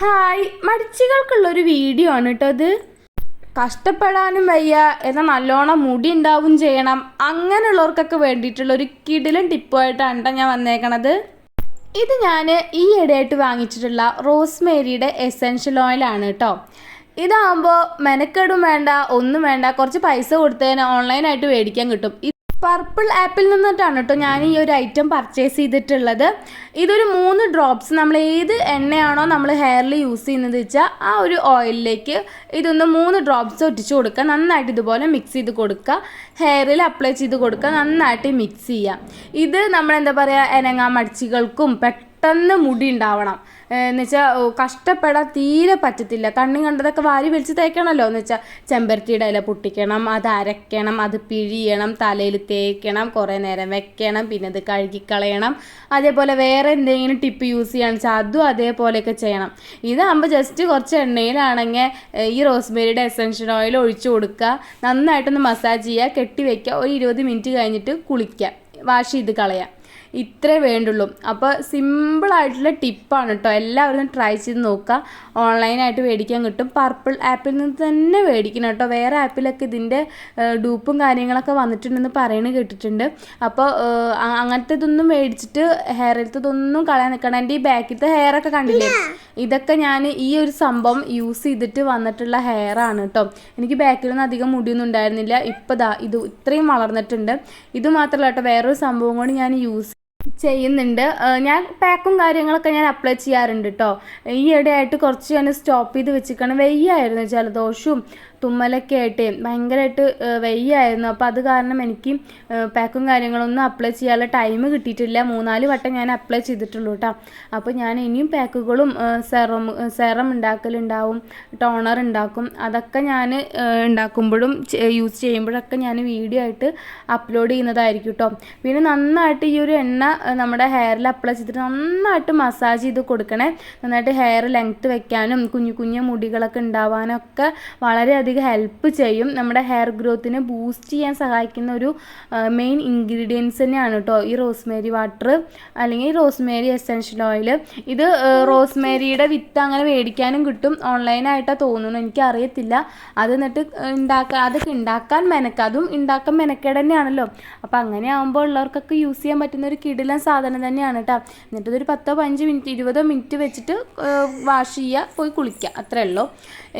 Hi മടിച്ചികൾക്കുള്ളൊരു video ആണ് കേട്ടോ അത് കഷ്ടപ്പെടാനും വയ്യ എന്നാൽ നല്ലോണം മുടി ഉണ്ടാവും ചെയ്യണം. അങ്ങനെയുള്ളവർക്കൊക്കെ വേണ്ടിയിട്ടുള്ള ഒരു കിടിലൻ ടിപ്പുമായിട്ടാണ് ട്ടോ ഞാൻ വന്നേക്കണത്. ഇത് ഞാൻ ഈ ഇടയായിട്ട് വാങ്ങിച്ചിട്ടുള്ള റോസ്മേരിയുടെ എസെൻഷ്യൽ ഓയിലാണ് കേട്ടോ ഇതാകുമ്പോൾ മെനക്കെടും വേണ്ട ഒന്നും വേണ്ട കുറച്ച് പൈസ കൊടുത്തതിന് ഓൺലൈനായിട്ട് മേടിക്കാൻ കിട്ടും. പർപ്പിൾ ആപ്പിൽ നിന്നിട്ടാണ് കേട്ടോ ഞാൻ ഈ ഒരു ഐറ്റം പർച്ചേസ് ചെയ്തിട്ടുള്ളത്. ഇതൊരു മൂന്ന് ഡ്രോപ്സ് നമ്മൾ ഏത് എണ്ണയാണോ നമ്മൾ ഹെയറിൽ യൂസ് ചെയ്യുന്നത് വെച്ചാൽ ആ ഒരു ഓയിലിലേക്ക് ഇതൊന്ന് മൂന്ന് ഡ്രോപ്സ് ഒറ്റിച്ച് കൊടുക്കുക. നന്നായിട്ട് ഇതുപോലെ മിക്സ് ചെയ്ത് കൊടുക്കുക. ഹെയറിൽ അപ്ലൈ ചെയ്ത് കൊടുക്കുക. നന്നായിട്ട് മിക്സ് ചെയ്യുക. ഇത് നമ്മൾ എന്താ പറയുക എനങ്ങാ മടിച്ചികൾക്കും പെട്ടെന്ന് മുടി ഉണ്ടാവണം എന്ന് വെച്ചാൽ കഷ്ടപ്പെടാൻ തീരെ പറ്റത്തില്ല. കണ്ണും കണ്ടതൊക്കെ വാരി വലിച്ച് തേക്കണമല്ലോ എന്ന് വെച്ചാൽ ചെമ്പരത്തിയുടെ ഇല പൊട്ടിക്കണം അത് അരയ്ക്കണം അത് പിഴിയണം തലയിൽ തേക്കണം കുറേ നേരം വെക്കണം പിന്നെ അത് കഴുകിക്കളയണം. അതേപോലെ വേറെ എന്തെങ്കിലും ടിപ്പ് യൂസ് ചെയ്യുകയാണെന്ന് വെച്ചാൽ അതും അതേപോലെയൊക്കെ ചെയ്യണം. ഇതാകുമ്പോൾ ജസ്റ്റ് കുറച്ച് എണ്ണയിലാണെങ്കിൽ ഈ റോസ്മേരിയുടെ എസൻഷ്യൽ ഓയിൽ ഒഴിച്ചു കൊടുക്കുക. നന്നായിട്ടൊന്ന് മസാജ് ചെയ്യുക. കെട്ടി വയ്ക്കുക ഒരു ഇരുപത് മിനിറ്റ് കഴിഞ്ഞിട്ട് കുളിക്കുക. വാഷ് ചെയ്ത് കളയുക ഇത്രേ വേണ്ടുള്ളൂ. അപ്പോൾ സിമ്പിളായിട്ടുള്ള ടിപ്പാണ് കേട്ടോ എല്ലാവരും ട്രൈ ചെയ്ത് നോക്കുക ഓൺലൈനായിട്ട് മേടിക്കാൻ കിട്ടും. പർപ്പിൾ ആപ്പിൽ നിന്ന് തന്നെ മേടിക്കണം കേട്ടോ വേറെ ആപ്പിലൊക്കെ ഇതിന്റെ ഡൂപ്പും കാര്യങ്ങളൊക്കെ വന്നിട്ടുണ്ടെന്ന് പറയണ കേട്ടിട്ടുണ്ട്. അപ്പോൾ അങ്ങനത്തെ ഇതൊന്നും മേടിച്ചിട്ട് ഹെയറിലത്തതൊന്നും കളയാൻ നിൽക്കണം എന്റെ ഈ ബാക്കിലത്തെ ഹെയറൊക്കെ കണ്ടില്ലേ? ഇതൊക്കെ ഞാൻ ഈ ഒരു സംഭവം യൂസ് ചെയ്തിട്ട് വന്നിട്ടുള്ള ഹെയറാണ് കേട്ടോ എനിക്ക് ബാക്കിലൊന്നും അധികം മുടിയൊന്നും ഉണ്ടായിരുന്നില്ല. ഇപ്പോൾ ദാ ഇത് ഇത്രയും വളർന്നിട്ടുണ്ട്. ഇത് മാത്രമല്ല കേട്ടോ വേറൊരു സംഭവം കൂടി ഞാൻ യൂസ് ചെയ്യുന്നുണ്ട്. ഞാൻ പാക്കും കാര്യങ്ങളൊക്കെ ഞാൻ അപ്ലൈ ചെയ്യാറുണ്ട് കേട്ടോ ഈ ഇടയായിട്ട് കുറച്ച് ഞാൻ സ്റ്റോപ്പ് ചെയ്ത് വെച്ചിരിക്കണം വെയ്യായിരുന്നു ജലദോഷവും തുമ്മലൊക്കെ ആയിട്ട് ഭയങ്കരമായിട്ട് വെയ്യായിരുന്നു. അപ്പോൾ അത് കാരണം എനിക്ക് പാക്കും കാര്യങ്ങളൊന്നും അപ്ലൈ ചെയ്യാനുള്ള ടൈം കിട്ടിയിട്ടില്ല. മൂന്നാൽ വട്ടം ഞാൻ അപ്ലൈ ചെയ്തിട്ടുള്ളൂ കേട്ടോ അപ്പോൾ ഞാൻ ഇനിയും പാക്കുകളും സെറം സെറം ഉണ്ടാക്കലുണ്ടാവും ടോണർ ഉണ്ടാക്കും. അതൊക്കെ ഞാൻ ഉണ്ടാക്കുമ്പോഴും യൂസ് ചെയ്യുമ്പോഴൊക്കെ ഞാൻ വീഡിയോ ആയിട്ട് അപ്ലോഡ് ചെയ്യുന്നതായിരിക്കും കേട്ടോ പിന്നെ നന്നായിട്ട് ഈ ഒരു എണ്ണ നമ്മുടെ ഹെയറിൽ അപ്ലൈ ചെയ്തിട്ട് നന്നായിട്ട് മസാജ് ചെയ്ത് കൊടുക്കണേ. നന്നായിട്ട് ഹെയർ ലെങ്ത്ത് വെക്കാനും കുഞ്ഞു കുഞ്ഞു മുടികളൊക്കെ ഉണ്ടാവാനൊക്കെ വളരെയധികം ഹെൽപ്പ് ചെയ്യും. നമ്മുടെ ഹെയർ ഗ്രോത്തിനെ ബൂസ്റ്റ് ചെയ്യാൻ സഹായിക്കുന്ന ഒരു മെയിൻ ഇൻഗ്രീഡിയൻസ് തന്നെയാണ് കേട്ടോ ഈ റോസ്മേരി വാട്ടർ അല്ലെങ്കിൽ റോസ്മേരി എസെൻഷ്യൽ ഓയിൽ ഇത് റോസ്മേരിയുടെ വിത്ത് അങ്ങനെ മേടിക്കാനും കിട്ടും. ഓൺലൈനായിട്ടാണ് തോന്നുന്നു. എനിക്കറിയത്തില്ല. അത് എന്നിട്ട് ഉണ്ടാക്കാൻ അതൊക്കെ ഉണ്ടാക്കാൻ മെനക്ക അതും ഉണ്ടാക്കാൻ മെനക്കേട് തന്നെയാണല്ലോ. അപ്പോൾ അങ്ങനെ ആകുമ്പോൾ ഉള്ളവർക്കൊക്കെ യൂസ് ചെയ്യാൻ പറ്റുന്ന ഒരു കിടിലൻ സാധനം തന്നെയാണ് കേട്ടോ എന്നിട്ട് ഇതൊരു പത്തോ പതിനഞ്ച് മിനിറ്റ് ഇരുപതോ മിനിറ്റ് വെച്ചിട്ട് വാഷ് ചെയ്യുക പോയി കുളിക്കുക അത്രേ ഉള്ളൂ.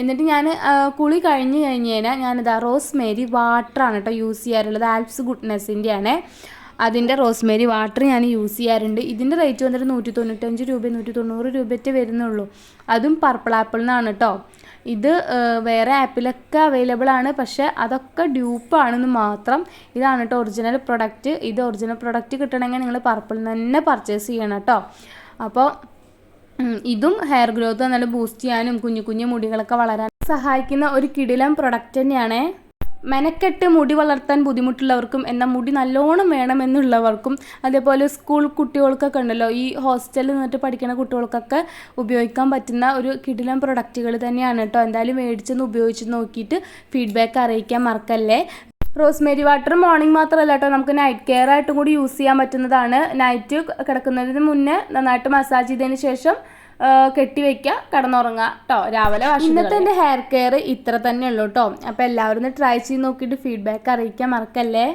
എന്നിട്ട് ഞാൻ കുളി കഴിഞ്ഞ് കഴിഞ്ഞ് കഴിഞ്ഞാൽ ഞാനിതാ റോസ്മേരി വാട്ടറാണ് കേട്ടോ യൂസ് ചെയ്യാറുള്ളത്. ആൽപ്സ് ഗുഡ്നെസ്സിന്റെ ആണ് അതിന്റെ റോസ്മേരി വാട്ടർ ഞാൻ യൂസ് ചെയ്യാറുണ്ട്. ഇതിന്റെ റേറ്റ് വന്നിട്ട് നൂറ്റി തൊണ്ണൂറ്റഞ്ച് രൂപ നൂറ്റി തൊണ്ണൂറ് രൂപയ്ക്ക് വരുന്നുള്ളൂ. അതും പർപ്പിൾ ആപ്പിൾ നിന്നാണ് കേട്ടോ ഇത് വേറെ ആപ്പിലൊക്കെ അവൈലബിൾ ആണ്. പക്ഷെ അതൊക്കെ ഡ്യൂപ്പാണെന്ന് മാത്രം ഇതാണ് കേട്ടോ ഒറിജിനൽ പ്രൊഡക്റ്റ്. ഇത് ഒറിജിനൽ പ്രൊഡക്റ്റ് കിട്ടണമെങ്കിൽ നിങ്ങൾ പർപ്പിൾ തന്നെ പർച്ചേസ് ചെയ്യണം കേട്ടോ അപ്പോൾ ഇതും ഹെയർ ഗ്രോത്ത് നല്ല ബൂസ്റ്റ് ചെയ്യാനും കുഞ്ഞു കുഞ്ഞു മുടികളൊക്കെ വളരാൻ സഹായിക്കുന്ന ഒരു കിടിലം പ്രൊഡക്റ്റ് തന്നെയാണ്. മെനക്കെട്ട് മുടി വളർത്താൻ ബുദ്ധിമുട്ടുള്ളവർക്കും എന്നാൽ മുടി നല്ലോണം വേണമെന്നുള്ളവർക്കും അതേപോലെ സ്കൂൾ കുട്ടികൾക്കൊക്കെ ഉണ്ടല്ലോ ഈ ഹോസ്റ്റലിൽ നിന്നിട്ട് പഠിക്കുന്ന കുട്ടികൾക്കൊക്കെ ഉപയോഗിക്കാൻ പറ്റുന്ന ഒരു കിടിലം പ്രൊഡക്റ്റുകൾ തന്നെയാണ് കേട്ടോ. എന്തായാലും മേടിച്ചൊന്ന് ഉപയോഗിച്ച് നോക്കിയിട്ട് ഫീഡ്ബാക്ക് അറിയിക്കാൻ മറക്കല്ലേ. റോസ്മേരി വാട്ടർ മോർണിംഗ് മാത്രമല്ല കേട്ടോ നമുക്ക് നൈറ്റ് കെയർ ആയിട്ടും കൂടി യൂസ് ചെയ്യാൻ പറ്റുന്നതാണ്. നൈറ്റ് കിടക്കുന്നതിന് മുന്നേ നന്നായിട്ട് മസാജ് ചെയ്തതിന് ശേഷം കെട്ടി വെക്കുക കിടന്നുറങ്ങുക കേട്ടോ രാവിലെ ഇന്നത്തെ എന്റെ ഹെയർ കെയർ ഇത്ര തന്നെ ഉള്ളൂ കേട്ടോ അപ്പോൾ എല്ലാവരും ഒന്ന് ട്രൈ ചെയ്ത് നോക്കിയിട്ട് ഫീഡ്ബാക്ക് അറിയിക്കാൻ മറക്കല്ലേ?